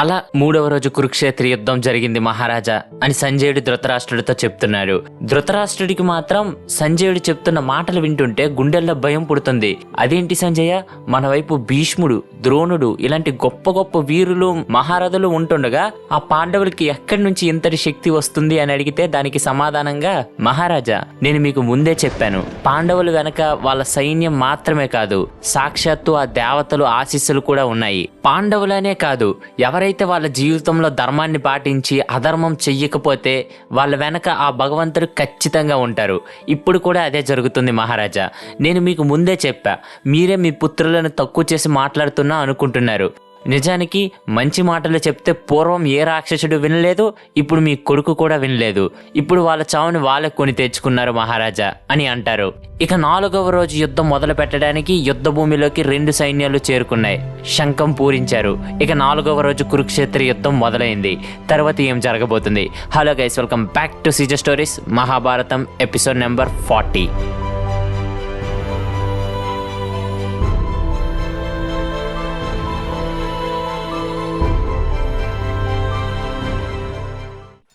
అలా మూడవ రోజు కురుక్షేత్ర యుద్ధం జరిగింది మహారాజా అని సంజయుడు ధృతరాష్ట్రుడితో చెప్తున్నాడు. ధృతరాష్ట్రుడికి మాత్రం సంజయుడు చెప్తున్న మాటలు వింటుంటే గుండెల్లో భయం పుడుతుంది. అదేంటి సంజయ? మన వైపు భీష్ముడు ద్రోణుడు ఇలాంటి గొప్ప గొప్ప వీరులు మహారథులు ఉంటుండగా ఆ పాండవులకి ఎక్కడి నుంచి ఇంతటి శక్తి వస్తుంది అని అడిగితే దానికి సమాధానంగా మహారాజా నేను మీకు ముందే చెప్పాను. పాండవులు వెనక వాళ్ళ సైన్యం మాత్రమే కాదు సాక్షాత్తు ఆ దేవతలు ఆశీస్సులు కూడా ఉన్నాయి. పాండవులనే కాదు ఎవరైతే వాళ్ళ జీవితంలో ధర్మాన్ని పాటించి అధర్మం చెయ్యకపోతే వాళ్ళ వెనక ఆ భగవంతుడు ఖచ్చితంగా ఉంటారు. ఇప్పుడు కూడా అదే జరుగుతుంది మహారాజా. నేను మీకు ముందే చెప్పా. మీరే మీ పుత్రులను తక్కువ చేసి మాట్లాడుతున్నా అనుకుంటున్నారు. నిజానికి మంచి మాటలు చెప్తే పూర్వం ఏ రాక్షసుడు వినలేదు ఇప్పుడు మీ కొడుకు కూడా వినలేదు. ఇప్పుడు వాళ్ళ చావుని వాళ్ళే కొని తెచ్చుకున్నారు మహారాజా అని అంటారు. ఇక నాలుగవ రోజు యుద్ధం మొదలు పెట్టడానికి యుద్ధ భూమిలోకి రెండు సైన్యాలు చేరుకున్నాయి. శంఖం పూరించారు. ఇక నాలుగవ రోజు కురుక్షేత్ర యుద్ధం మొదలైంది. తర్వాత ఏం జరగబోతుంది? Hello guys welcome back to Caesar stories Mahabharatam episode number forty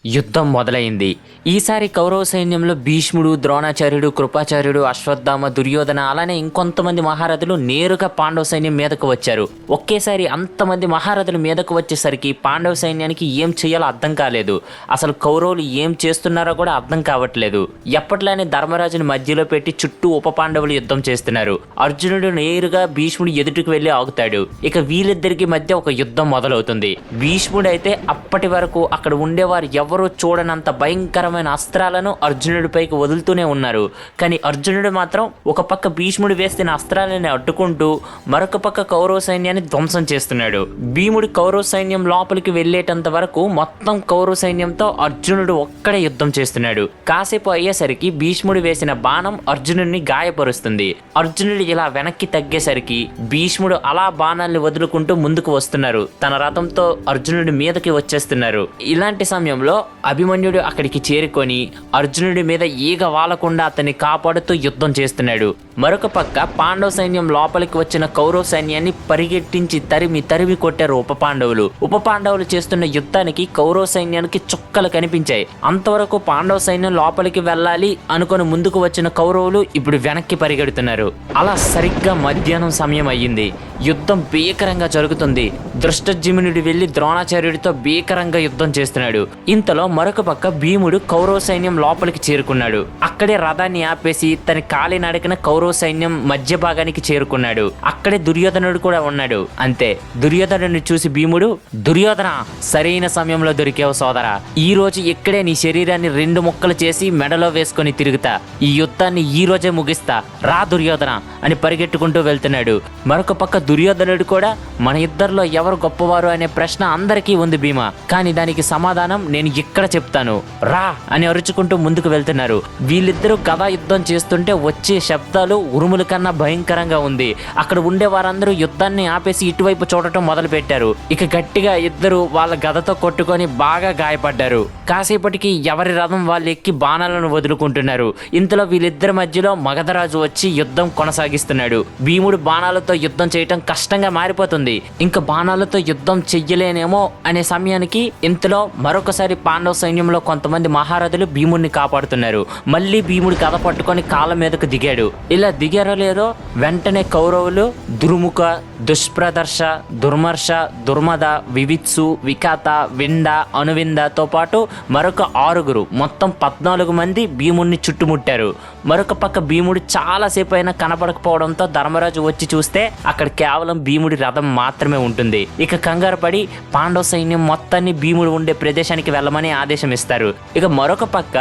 యుద్ధం మొదలైంది. ఈసారి కౌరవ సైన్యంలో భీష్ముడు ద్రోణాచార్యుడు కృపాచార్యుడు అశ్వత్థామ దుర్యోధన అలానే ఇంకొంతమంది మహారథులు నేరుగా పాండవ సైన్యం మీదకు వచ్చారు. ఒకేసారి అంతమంది మహారథులు మీదకు వచ్చేసరికి పాండవ సైన్యానికి ఏం చేయాలో అర్థం కాలేదు. అసలు కౌరవులు ఏం చేస్తున్నారో కూడా అర్థం కావట్లేదు. ఎప్పట్లానే ధర్మరాజుని మధ్యలో పెట్టి చుట్టూ ఉప పాండవులు యుద్ధం చేస్తున్నారు. అర్జునుడు నేరుగా భీష్ముడు ఎదుటికి వెళ్ళి ఆగుతాడు. ఇక వీళ్ళిద్దరికి మధ్య ఒక యుద్ధం మొదలవుతుంది. భీష్ముడు అయితే అప్పటి వరకు అక్కడ ఉండేవారు ఎవరూ చూడనంత భయంకరమైన అస్త్రాలను అర్జునుడిపైకి వదులుతూనే ఉన్నారు. కానీ అర్జునుడు మాత్రం ఒక పక్క భీష్ముడు వేస్తున్న అస్త్రాలని అడ్డుకుంటూ మరొక పక్క కౌరవ సైన్యాన్ని ధ్వంసం చేస్తున్నాడు. భీముడి కౌరవ సైన్యం లోపలికి వెళ్ళేటంత వరకు మొత్తం కౌరవ సైన్యంతో అర్జునుడు ఒక్కడే యుద్ధం చేస్తున్నాడు. కాసేపు అయ్యేసరికి భీష్ముడు వేసిన బాణం అర్జునుడిని గాయపరుస్తుంది. అర్జునుడు ఇలా వెనక్కి తగ్గేసరికి భీష్ముడు అలా బాణాల్ని వదులుకుంటూ ముందుకు వస్తున్నారు. తన రథంతో అర్జునుడి మీదకి వచ్చేస్తున్నారు. ఇలాంటి సమయంలో అభిమన్యుడు అక్కడికి చేరుకొని అర్జునుడి మీద ఈగ వాలకుండా అతన్ని కాపాడుతూ యుద్ధం చేస్తున్నాడు. మరొక పక్క పాండవ సైన్యం లోపలికి వచ్చిన కౌరవ సైన్యాన్ని పరిగెట్టించి తరిమి తరిమి కొట్టారు ఉప పాండవులు. ఉప పాండవులు చేస్తున్న యుద్ధానికి కౌరవ సైన్యానికి చుక్కలు కనిపించాయి. అంతవరకు పాండవ సైన్యం లోపలికి వెళ్ళాలి అనుకొని ముందుకు వచ్చిన కౌరవులు ఇప్పుడు వెనక్కి పరిగెడుతున్నారు. అలా సరిగ్గా మధ్యాహ్నం సమయం అయ్యింది. యుద్ధం భీకరంగా జరుగుతుంది. దృష్టజిమ్నుడి వెళ్ళి ద్రోణాచార్యుడితో భీకరంగా యుద్ధం చేస్తున్నాడు. ఇంతలో మరొక పక్క భీముడు కౌరవ సైన్యం లోపలికి చేరుకున్నాడు. అక్కడే రథాన్ని ఆపేసి తన కాలి నడకన కౌరవ సైన్యం మధ్య భాగానికి చేరుకున్నాడు. అక్కడే దుర్యోధనుడు కూడా ఉన్నాడు. అంతే. దుర్యోధనుడిని చూసి భీముడు దుర్యోధన సరైన సమయంలో దొరికావు సోదరా. ఈ రోజు ఇక్కడే నీ శరీరాన్ని రెండు ముక్కలు చేసి మెడలో వేసుకొని తిరుగుతా. ఈ యుద్ధాన్ని ఈ రోజే ముగిస్తా. రా దుర్యోధన అని పరిగెట్టుకుంటూ వెళ్తున్నాడు. మరొక పక్క దుర్యోధనుడు కూడా మన ఇద్దరిలో ఎవరు గొప్పవారు? అనే ప్రశ్న అందరికీ ఉంది భీమా. కానీ దానికి సమాధానం నేను ఇక్కడ చెప్తాను. రా అని అరుచుకుంటూ ముందుకు వెళ్తున్నారు. వీళ్ళిద్దరూ గదా యుద్ధం చేస్తుంటే వచ్చే శబ్దాలు ఉరుముల కన్నా భయంకరంగా ఉంది. అక్కడ ఉండే వారందరూ యుద్ధాన్ని ఆపేసి ఇటువైపు చూడటం మొదలు పెట్టారు ఇక గట్టిగా ఇద్దరు వాళ్ళ గదతో కొట్టుకొని బాగా గాయపడ్డారు. కాసేపటికి ఎవరి రథం వాళ్ళు ఎక్కి బాణాలను వదులుకుంటున్నారు. ఇంతలో వీళ్ళిద్దరి మధ్యలో మగధరాజు వచ్చి యుద్ధం కొనసాగిస్తున్నాడు. భీముడు బాణాలతో యుద్ధం చేయటం కష్టంగా మారిపోతుంది. ఇంకా బాణాలతో యుద్ధం చెయ్యలేనేమో అనే సమయానికి ఇంతలో మరొకసారి పాండవ సైన్యంలో కొంతమంది మహారథులు భీముడిని కాపాడుతున్నారు. మళ్ళీ భీముడు కథ పట్టుకొని కాళ్ళ మీదకు దిగాడు. ఇలా దిగారో లేదో వెంటనే కౌరవులు దుర్ముఖ దుష్ప్రదర్శ దుర్మర్ష దుర్మద వివిత్సు వికాత విండ అనువిందతో పాటు మరొక ఆరుగురు మొత్తం పద్నాలుగు మంది భీముడిని చుట్టుముట్టారు. మరొక పక్క భీముడు చాలాసేపు అయినా కనపడకపోవడంతో ధర్మరాజు వచ్చి చూస్తే అక్కడ కేవలం భీముడి రథం మాత్రమే ఉంటుంది. ఇక కంగారు పడి పాండవ సైన్యం మొత్తాన్ని భీముడు ఉండే ప్రదేశానికి వెళ్ళమని ఆదేశం ఇస్తారు ఇక మరొక పక్క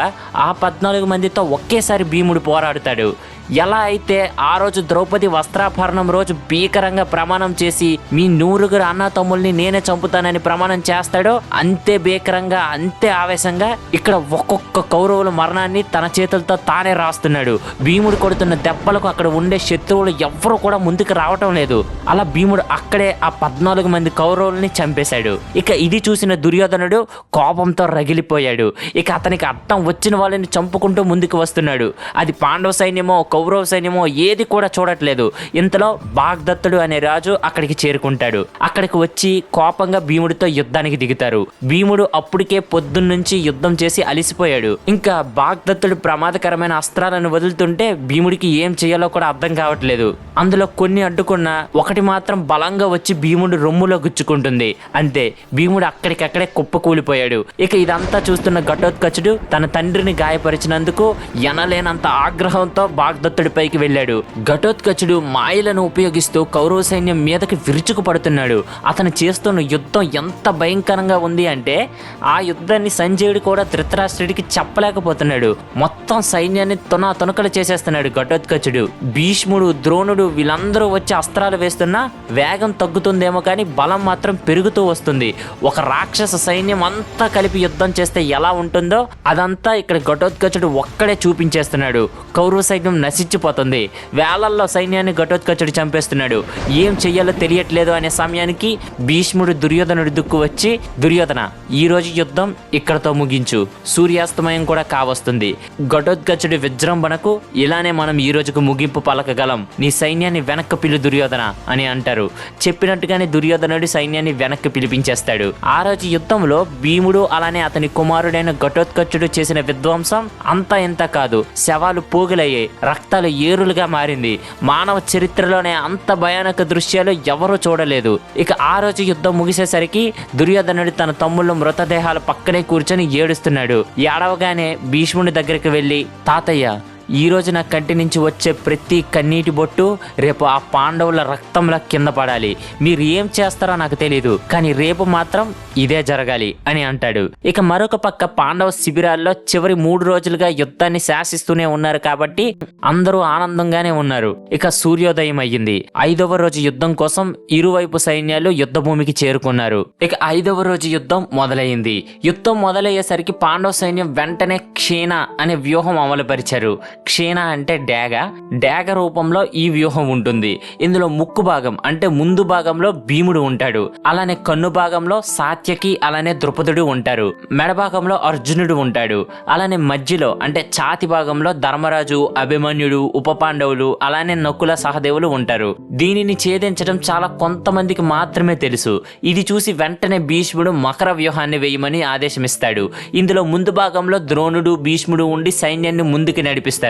ఆ పద్నాలుగు మందితో ఒకేసారి భీముడు పోరాడుతాడు. ఎలా అయితే ఆ రోజు ద్రౌపది వస్త్రాభరణం రోజు భీకరంగా ప్రమాణం చేసి మీ నూరుగురు అన్న తమ్ముల్ని నేనే చంపుతానని ప్రమాణం చేస్తాడో అంతే భీకరంగా అంతే ఆవేశంగా ఇక్కడ ఒక్కొక్క కౌరవుల మరణాన్ని తన చేతులతో తానే రాస్తున్నాడు. భీముడు కొడుతున్న దెబ్బలకు అక్కడ ఉండే శత్రువులు ఎవ్వరూ కూడా ముందుకు రావటం లేదు. అలా భీముడు అక్కడే ఆ పద్నాలుగు మంది కౌరవుల్ని చంపేశాడు. ఇక ఇది చూసిన దుర్యోధనుడు కోపంతో రగిలిపోయాడు. ఇక అతనికి అర్థం వచ్చిన వాళ్ళని చంపుకుంటూ ముందుకు వస్తున్నాడు. అది పాండవ సైన్యమో కౌరవ సైన్యమో ఏది కూడా చూడట్లేదు. ఇంతలో బాగ్దత్తుడు అనే రాజు అక్కడికి చేరుకుంటాడు. అక్కడికి వచ్చి కోపంగా భీముడితో యుద్ధానికి దిగుతారు. భీముడు అప్పటికే పొద్దున్నుంచి యుద్ధం చేసి అలిసిపోయాడు. ఇంకా బాగ్దత్తుడు ప్రమాదకరమైన అస్త్రాలను వదులుతుంటే భీముడికి ఏం చేయాలో కూడా అర్థం కావట్లేదు. అందులో కొన్ని అడ్డుకున్న ఒకటి మాత్రం బలంగా వచ్చి భీముడు రొమ్ములో గుచ్చుకుంటుంది. అంతే భీముడు అక్కడికక్కడే కుప్పకూలిపోయాడు. ఇక ఇదంతా చూస్తున్న ఘటోత్కచుడు తన తండ్రిని గాయపరిచినందుకు ఎనలేనంత ఆగ్రహంతో బాగ్ పైకి వెళ్ళాడు. ఘటోత్కచుడు మాయలను ఉపయోగిస్తూ కౌరవ సైన్యం మీదకి విరుచుకు పడుతున్నాడు అతను చేస్తున్న యుద్ధం ఎంత భయంకరంగా ఉంది అంటే ఆ యుద్ధాన్ని సంజయుడు కూడా ధృతరాష్ట్రుడికి చెప్పలేకపోతున్నాడు. మొత్తం సైన్యాన్ని తున తునకలు చేసేస్తున్నాడు ఘటోత్కచుడు. భీష్ముడు ద్రోణుడు వీళ్ళందరూ వచ్చి అస్త్రాలు వేస్తున్నా వేగం తగ్గుతుందేమో కానీ బలం మాత్రం పెరుగుతూ వస్తుంది. ఒక రాక్షస సైన్యం అంతా కలిపి యుద్ధం చేస్తే ఎలా ఉంటుందో అదంతా ఇక్కడ ఘటోత్కచుడు ఒక్కడే చూపించేస్తున్నాడు. కౌరవ సైన్యం నశించిపోతుంది. వేలల్లో సైన్యాన్ని ఘటోత్కచుడు చంపేస్తున్నాడు. ఏం చెయ్యాలో తెలియట్లేదు అనే సమయానికి భీష్ముడు దుర్యోధనుడి దుక్కు వచ్చి దుర్యోధన ఈ రోజు యుద్ధం ఇక్కడతో ముగించు. సూర్యాస్తమయం కూడా కావస్తుంది. ఘటోత్కచుడి విజృంభణకు ఇలానే మనం ఈ రోజుకు ముగింపు పలకగలం. నీ సైన్యాన్ని వెనక్కి పిలు దుర్యోధన అని అంటారు. చెప్పినట్టుగానే దుర్యోధనుడి సైన్యాన్ని వెనక్కి పిలిపించేస్తాడు. ఆ రోజు యుద్ధంలో భీముడు అలానే అతని కుమారుడైన ఘటోత్కచుడు చేసిన విధ్వంసం అంతా ఇంత కాదు. శవాలు పోగులయ్యాయి. రక్తాలు ఏరులుగా మారింది. మానవ చరిత్రలోనే అంత భయానక దృశ్యాలు ఎవరూ చూడలేదు. ఇక ఆ రోజు యుద్ధం ముగిసేసరికి దుర్యోధనుడు తన తమ్ముళ్ళ మృతదేహాల పక్కనే కూర్చొని ఏడుస్తున్నాడు. ఏడవగానే భీష్ముడి దగ్గరికి వెళ్ళి తాతయ్య ఈ రోజు నా కంటి నుంచి వచ్చే ప్రతి కన్నీటి బొట్టు రేపు ఆ పాండవుల రక్తంలా కింద పడాలి. మీరు ఏం చేస్తారో నాకు తెలియదు కానీ రేపు మాత్రం ఇదే జరగాలి అని అంటాడు. ఇక మరొక పక్క పాండవ శిబిరాల్లో చివరి మూడు రోజులుగా యుద్ధాన్ని శాసిస్తూనే ఉన్నారు కాబట్టి అందరూ ఆనందంగానే ఉన్నారు. ఇక సూర్యోదయం అయ్యింది. ఐదవ రోజు యుద్ధం కోసం ఇరువైపు సైన్యాలు యుద్ధ భూమికి చేరుకున్నారు. ఇక ఐదవ రోజు యుద్ధం మొదలైంది. యుద్ధం మొదలయ్యేసరికి పాండవ సైన్యం వెంటనే క్షీణ అనే వ్యూహం అమలుపరిచారు. క్షీణ అంటే డాగ డాగ రూపంలో ఈ వ్యూహం ఉంటుంది. ఇందులో ముక్కు భాగం అంటే ముందు భాగంలో భీముడు ఉంటాడు. అలానే కన్ను భాగంలో సాత్యకి అలానే ద్రుపదుడు ఉంటారు. మెడ భాగంలో అర్జునుడు ఉంటాడు. అలానే మధ్యలో అంటే ఛాతి భాగంలో ధర్మరాజు అభిమన్యుడు ఉప పాండవులు అలానే నకుల సహదేవులు ఉంటారు. దీనిని ఛేదించడం చాలా కొంతమందికి మాత్రమే తెలుసు. ఇది చూసి వెంటనే భీష్ముడు మకర వ్యూహాన్ని వేయమని ఆదేశమిస్తాడు. ఇందులో ముందు భాగంలో ద్రోణుడు భీష్ముడు ఉండి సైన్యాన్ని ముందుకు నడిపిస్తారు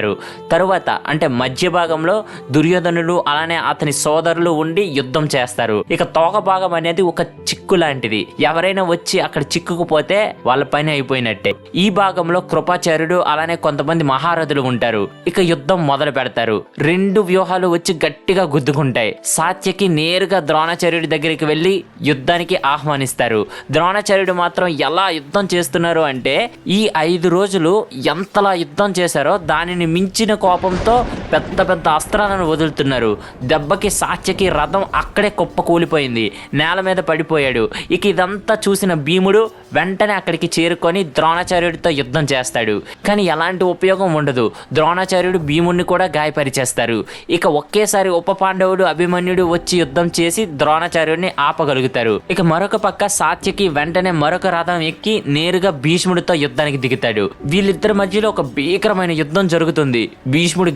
తరువాత అంటే మధ్య భాగంలో దుర్యోధనుడు అలానే అతని సోదరులు ఉండి యుద్ధం చేస్తారు. ఇక తోక భాగం అనేది ఒక చిక్ చిక్కు లాంటిది ఎవరైనా వచ్చి అక్కడ చిక్కుకుపోతే వాళ్ళ పని అయిపోయినట్టే. ఈ భాగంలో కృపాచార్యుడు అలానే కొంతమంది మహారథులు ఉంటారు. ఇక యుద్ధం మొదలు పెడతారు. రెండు వ్యూహాలు వచ్చి గట్టిగా గుద్దుకుంటాయి. సాత్యకి నేరుగా ద్రోణాచార్యుడి దగ్గరికి వెళ్ళి యుద్ధానికి ఆహ్వానిస్తారు. ద్రోణాచార్యుడు మాత్రం ఎలా యుద్ధం చేస్తున్నారు అంటే ఈ ఐదు రోజులు ఎంతలా యుద్ధం చేశారో దానిని మించిన కోపంతో పెద్ద పెద్ద అస్త్రాలను వదులుతున్నారు. దెబ్బకి సాత్యకి రథం అక్కడే కుప్ప కూలిపోయింది. నేల మీద పడిపోయాడు. ఇక ఇదంతా చూసిన భీముడు వెంటనే అక్కడికి చేరుకొని ద్రోణాచార్యుడితో యుద్ధం చేస్తాడు. కానీ ఎలాంటి ఉపయోగం ఉండదు. ద్రోణాచార్యుడు భీముడిని కూడా గాయపరిచేస్తారు. ఇక ఒకేసారి ఉప పాండవుడు అభిమన్యుడు వచ్చి యుద్ధం చేసి ద్రోణాచార్యుడిని ఆపగలుగుతారు. ఇక మరొక పక్క సాత్యకి వెంటనే మరొక రథం ఎక్కి నేరుగా భీష్ముడితో యుద్ధానికి దిగుతాడు. వీళ్ళిద్దరి మధ్యలో ఒక భీకరమైన యుద్ధం జరుగుతుంది. భీష్ముడు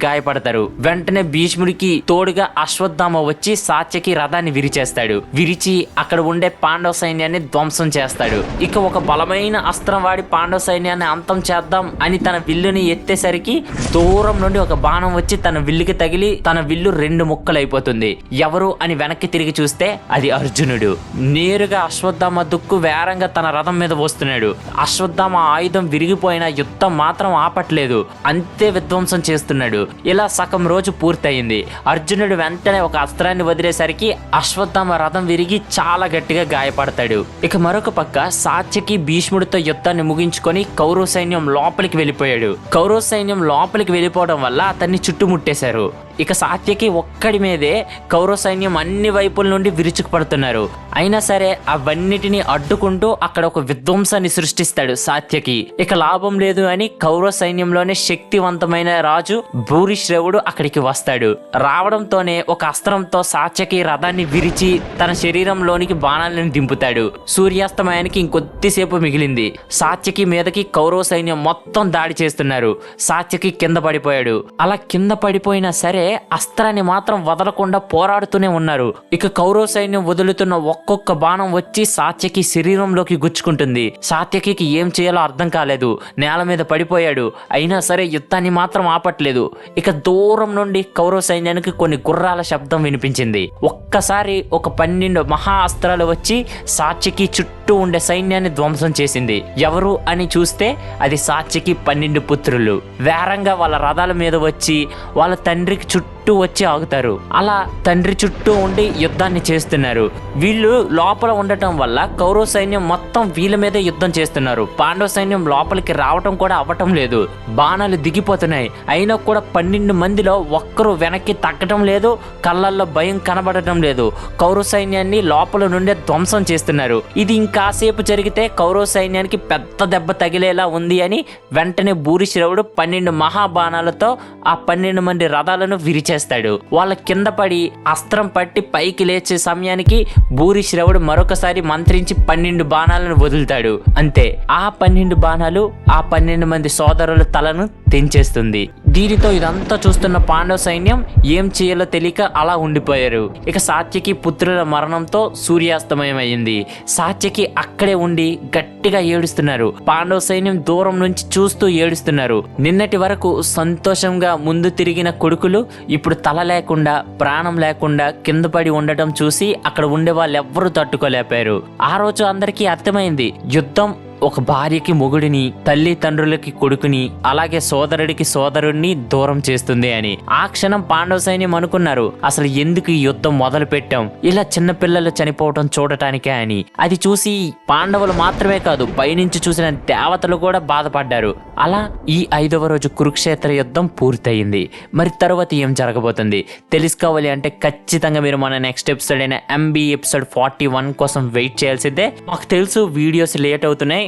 గాయపడతారు వెంటనే భీష్ముడికి తోడుగా అశ్వత్థామ వచ్చి సాత్యకి రథాన్ని విరిచేస్తాడు. విరిచి అక్కడ ఉండే పాండవ సైన్యాన్ని ధ్వంసం చేస్తాడు. ఇక ఒక బలమైన అస్త్రం వాడి పాండవ సైన్యాన్ని అంతం చేద్దాం అని తన విల్లుని ఎత్తేసరికి దూరం నుండి ఒక బాణం వచ్చి తన విల్లుకి తగిలి తన విల్లు రెండు ముక్కలు అయిపోతుంది ఎవరు అని వెనక్కి తిరిగి చూస్తే అది అర్జునుడు. నేరుగా అశ్వత్థామ దుక్కు వేరంగా తన రథం మీద వస్తున్నాడు అశ్వత్థామ ఆయుధం విరిగిపోయిన యుద్ధం మాత్రం ఆపట్లేదు. అంతే విధ్వంసం చేస్తున్నాడు. ఇలా సగం రోజు పూర్తయింది. అర్జునుడు వెంటనే ఒక అస్త్రాన్ని వదిలేసరికి అశ్వత్థామ రథం విరిగి చాలా గట్టిగా గాయపడతాడు. ఇక మరొక పక్క సాత్యకి భీష్ముడితో యుద్ధాన్ని ముగించుకొని కౌరవ సైన్యం లోపలికి వెళ్ళిపోయాడు. కౌరవ సైన్యం లోపలికి వెళ్ళిపోవడం వల్ల అతన్ని చుట్టుముట్టేశారు. ఇక సాత్యకి ఒక్కడి మీదే కౌరవ సైన్యం అన్ని వైపుల నుండి విరుచుకుపడుతున్నారు. అయినా సరే అవన్నిటిని అడ్డుకుంటూ అక్కడ ఒక విధ్వంసాన్ని సృష్టిస్తాడు సాత్యకి. ఇక లాభం లేదు అని కౌరవ సైన్యంలోనే శక్తివంతమైన రాజు భూరిశ్రవుడు అక్కడికి వస్తాడు. రావడంతోనే ఒక అస్త్రంతో సాత్యకి రథాన్ని విరిచి తన శరీరంలోనికి బాణాలను దింపుతాడు. సూర్యాస్తమయానికి ఇంకొద్దిసేపు మిగిలింది. సాత్యకి మీదకి కౌరవ సైన్యం మొత్తం దాడి చేస్తున్నారు. సాత్యకి కింద పడిపోయాడు. అలా కింద పడిపోయినా సరే అస్త్రాన్ని మాత్రం వదలకుండా పోరాడుతూనే ఉన్నారు. ఇక కౌరవ సైన్యం వదులుతున్న ఒక్కొక్క బాణం వచ్చి సాత్యకి శరీరంలోకి గుచ్చుకుంటుంది. సాత్యకి ఏం చేయాలో అర్థం కాలేదు. నేల మీద పడిపోయాడు. అయినా సరే యుద్ధాన్ని మాత్రం ఆపట్లేదు. ఇక దూరం నుండి కౌరవ సైన్యానికి కొన్ని గుర్రాల శబ్దం వినిపించింది. ఒక్కసారి ఒక పన్నెండు మహా అస్త్రాలు వచ్చి సాత్యకి చుట్టూ చుట్టూ ఉండే సైన్యాన్ని ధ్వంసం చేసింది. ఎవరు అని చూస్తే అది సాక్షికి పన్నెండు పుత్రులు. వేరంగా వాళ్ళ రథాల మీద వచ్చి వాళ్ళ తండ్రికి చుట్టూ చుట్టూ వచ్చి ఆగుతారు. అలా తండ్రి చుట్టూ ఉండి యుద్ధాన్ని చేస్తున్నారు. వీళ్ళు లోపల ఉండటం వల్ల కౌరవ సైన్యం మొత్తం వీళ్ళ మీదే యుద్ధం చేస్తున్నారు. పాండవ సైన్యం లోపలికి రావటం కూడా అవ్వటం లేదు. బాణాలు దిగిపోతున్నాయి. అయినా కూడా పన్నెండు మందిలో ఒక్కరు వెనక్కి తగ్గటం లేదు. కళ్ళల్లో భయం కనబడటం లేదు. కౌరవ సైన్యాన్ని లోపల నుండే ధ్వంసం చేస్తున్నారు. ఇది ఇంకాసేపు జరిగితే కౌరవ సైన్యానికి పెద్ద దెబ్బ తగిలేలా ఉంది అని వెంటనే భూరిశ్రవుడు పన్నెండు మహాబాణాలతో ఆ పన్నెండు మంది రథాలను విరిచేస్తాడు వాళ్ళ కింద పడి అస్త్రం పట్టి పైకి లేచే సమయానికి భూరిశ్రవుడు మరొకసారి మంత్రించి పన్నెండు బాణాలను వదులుతాడు. అంతే. ఆ పన్నెండు బాణాలు ఆ పన్నెండు మంది సోదరుల తలను తెంచేస్తుంది. దీనితో ఇదంతా చూస్తున్న పాండవ సైన్యం ఏం చేయాలో తెలియక అలా ఉండిపోయారు. ఇక సాత్యకి పుత్రుల మరణంతో సూర్యాస్తమయం అయింది సాత్యకి అక్కడే ఉండి గట్టిగా ఏడుస్తున్నారు. పాండవ సైన్యం దూరం నుంచి చూస్తూ ఏడుస్తున్నారు. నిన్నటి వరకు సంతోషంగా ముందు తిరిగిన కొడుకులు ఇప్పుడు తల లేకుండా ప్రాణం లేకుండా కింద పడి ఉండటం చూసి అక్కడ ఉండే వాళ్ళు ఎవ్వరూ తట్టుకోలేపారు. ఆ రోజు అందరికీ అర్థమైంది. యుద్ధం ఒక భార్యకి మొగుడిని తల్లి తండ్రులకి కొడుకుని అలాగే సోదరుడికి సోదరుడిని దూరం చేస్తుంది అని. ఆ క్షణం పాండవ సైన్యం అనుకున్నారు అసలు ఎందుకు ఈ యుద్ధం మొదలు పెట్టాం ఇలా చిన్నపిల్లలు చనిపోవటం చూడటానికే అని. అది చూసి పాండవులు మాత్రమే కాదు పైనుంచి చూసిన దేవతలు కూడా బాధపడ్డారు. అలా ఈ ఐదవ రోజు కురుక్షేత్ర యుద్ధం పూర్తయింది. మరి తర్వాత ఏం జరగబోతుంది? తెలుసుకోవాలి అంటే ఖచ్చితంగా మీరు మన నెక్స్ట్ ఎపిసోడ్ అయిన ఎంబీ ఎపిసోడ్ ఫార్టీ వన్ కోసం వెయిట్ చేయాల్సిందే. మాకు తెలుసు వీడియోస్ లేట్ అవుతున్నాయి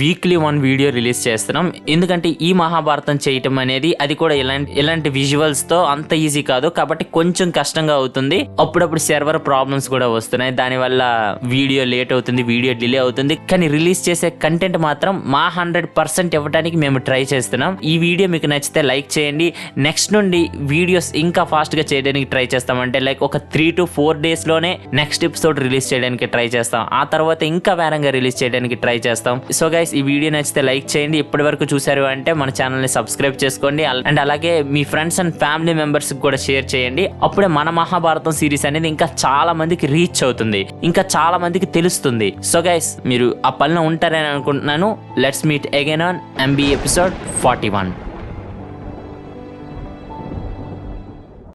వీక్లీ వన్ వీడియో రిలీజ్ చేస్తున్నాం. ఎందుకంటే ఈ మహాభారతం చేయటం అనేది అది కూడా ఇలాంటి ఇలాంటి విజువల్స్తో అంత ఈజీ కాదు. కాబట్టి కొంచెం కష్టంగా అవుతుంది. అప్పుడప్పుడు సర్వర్ ప్రాబ్లమ్స్ కూడా వస్తున్నాయి. దానివల్ల వీడియో లేట్ అవుతుంది వీడియో డిలే అవుతుంది. కానీ రిలీజ్ చేసే కంటెంట్ మాత్రం మా హండ్రెడ్ పర్సెంట్ ఇవ్వడానికి మేము ట్రై చేస్తున్నాం. ఈ వీడియో మీకు నచ్చితే లైక్ చేయండి. నెక్స్ట్ నుండి వీడియోస్ ఇంకా ఫాస్ట్గా చేయడానికి ట్రై చేస్తాం. అంటే లైక్ ఒక త్రీ టు ఫోర్ డేస్లోనే నెక్స్ట్ ఎపిసోడ్ రిలీజ్ చేయడానికి ట్రై చేస్తాం. ఆ తర్వాత ఇంకా వేరంగా రిలీజ్ చేయడానికి ట్రై చేస్తాం. సో గైస్ ఈ వీడియో నచ్చితే లైక్ చేయండి. ఇప్పటి వరకు చూసారు అంటే మన ఛానల్ని సబ్స్క్రైబ్ చేసుకోండి. అండ్ అలాగే మీ ఫ్రెండ్స్ అండ్ ఫ్యామిలీ మెంబర్స్ కూడా షేర్ చేయండి. అప్పుడే మన మహాభారతం సిరీస్ అనేది ఇంకా చాలా మందికి రీచ్ అవుతుంది. ఇంకా చాలా మందికి తెలుస్తుంది. సో గైస్ మీరు ఆ పనిలో ఉంటారని అనుకుంటున్నాను. Let's meet again on MB episode forty one